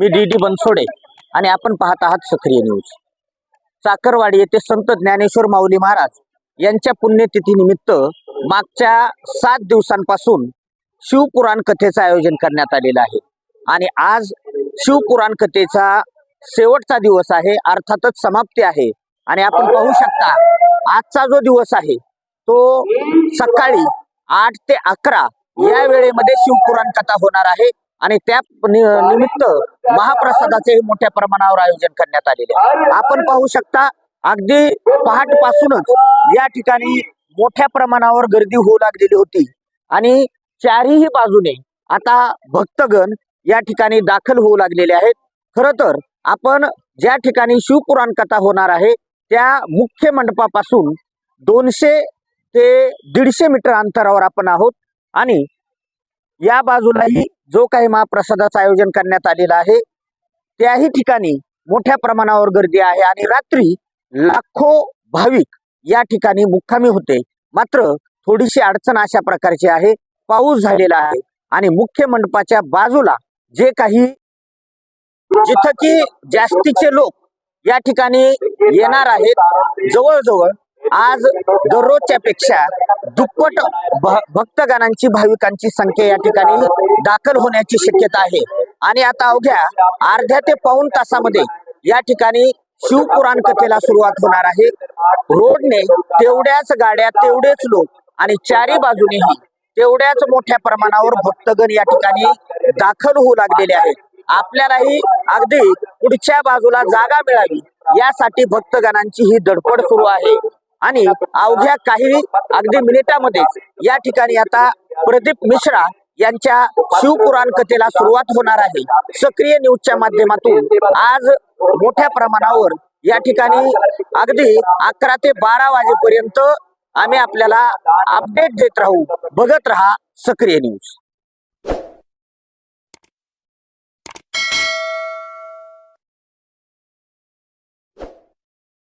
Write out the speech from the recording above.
मी D D Bansode आणि आपण पाहत आहात सक्रिय न्यूज. चाकरवाडी येथे संत ज्ञानेश्वर माऊली महाराज यांच्या पुण्यतिथीनिमित्त मागच्या सात दिवसांपासून शिवपुराण कथेचं आयोजन करण्यात आलेलं आहे. आणि आज शिवपुराण कथेचा शेवटचा दिवस आहे अर्थातच समाप्ती आहे. आणि आपण पाहू शकता आजचा जो दिवस आहे तो सकाळी आठ ते अकरा या वेळेमध्ये शिवपुराण कथा होणार आहे. आणि त्या निमित्त महाप्रसादाचे मोठ्या प्रमाणावर आयोजन करण्यात आलेले आहे. आपण पाहू शकता अगदी पहाटपासूनच या ठिकाणी मोठ्या प्रमाणावर गर्दी होऊ लागलेली होती. आणि चारही बाजूने आता भक्तगण या ठिकाणी दाखल होऊ लागलेले आहेत. खर तर आपण ज्या ठिकाणी शिवपुराण कथा होणार आहे त्या मुख्य मंडपापासून दोनशे ते दीडशे मीटर अंतरावर आपण आहोत. आणि या बाजूलाही जो काही महाप्रसादाचं आयोजन करण्यात आलेलं आहे त्याही ठिकाणी मोठ्या प्रमाणावर गर्दी आहे आणि रात्री लाखो भाविक या ठिकाणी मुक्कामी होते. मात्र थोडीशी अडचण अशा प्रकारची आहे. पाऊस झालेला आहे आणि मुख्य मंडपाच्या बाजूला जे काही जिथं की जास्तीचे लोक या ठिकाणी येणार आहेत जवळजवळ आज दररोजच्या पेक्षा दुप्पट भ- भक्तगणांची भाविकांची संख्या या ठिकाणी दाखल होण्याची शक्यता आहे. आणि आता अवघ्या अर्ध्या ते पाऊण तासामध्ये या ठिकाणी शिवपुराण कथेला सुरुवात होणार आहे. रोडने तेवढ्याच गाड्या तेवढेच लोक आणि चारी बाजूनेही तेवढ्याच मोठ्या प्रमाणावर भक्तगण या ठिकाणी दाखल होऊ लागलेले आहेत. आपल्यालाही अगदी पुढच्या बाजूला जागा मिळावी यासाठी भक्तगणांची ही धडपड सुरू आहे. आणि अवघ्या काही अगदी मिनिटामध्येच या ठिकाणी आता प्रदीप मिश्रा यांच्या शिवपुराण कथेला सुरुवात होणार आहे. सक्रिय न्यूजच्या माध्यमातून आज मोठ्या प्रमाणावर या ठिकाणी अगदी अकरा ते बारा वाजेपर्यंत आम्ही आपल्याला अपडेट देत राहू. बघत राहा सक्रिय न्यूज.